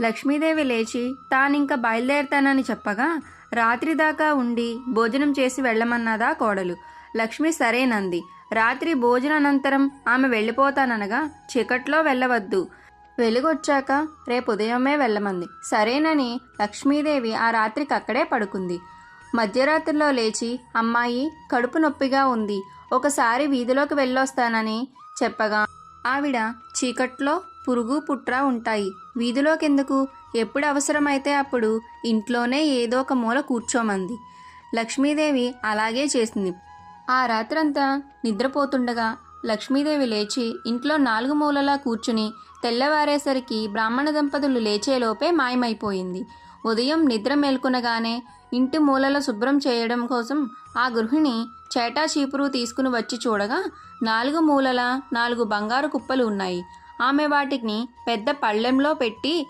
లక్ష్మీదేవి లేచి తానింక బయలుదేరతానని చెప్పగా రాత్రి దాకా ఉండి భోజనం చేసి వెళ్ళమన్నదా కోడలు. లక్ష్మి సరేనంది. రాత్రి భోజనానంతరం ఆమె వెళ్ళిపోతాననగా చీకట్లో వెళ్ళవద్దు. వెలుగొచ్చాక రేపు ఉదయమే వెళ్ళమంది. సరేనని లక్ష్మీదేవి ఆ రాత్రికి అక్కడే పడుకుంది. మధ్యరాత్రిలో లేచి అమ్మాయి కడుపు నొప్పిగా ఉంది. ఒకసారి వీధిలోకి వెళ్ళొస్తానని చెప్పగా ఆవిడ చీకట్లో పురుగు పుట్ర ఉంటాయి. వీధిలోకెందుకు? ఎప్పుడు అవసరమైతే అప్పుడు ఇంట్లోనే ఏదో ఒక మూల కూర్చోమంది. లక్ష్మీదేవి అలాగే చేసింది. ఆ రాత్రంతా నిద్రపోతుండగా లక్ష్మీదేవి లేచి ఇంట్లో నాలుగు మూలలా కూర్చుని తెల్లవారేసరికి బ్రాహ్మణ దంపతులు లేచేలోపే మాయమైపోయింది. ఉదయం నిద్ర మేల్కొనగానే ఇంటి మూలల శుభ్రం చేయడం కోసం ఆ గృహిణి చేటా చీపురు తీసుకుని వచ్చి చూడగా నాలుగు మూలల నాలుగు బంగారు కుప్పలు ఉన్నాయి. ఆమె వాటిని పెద్ద పళ్ళెంలో పెట్టి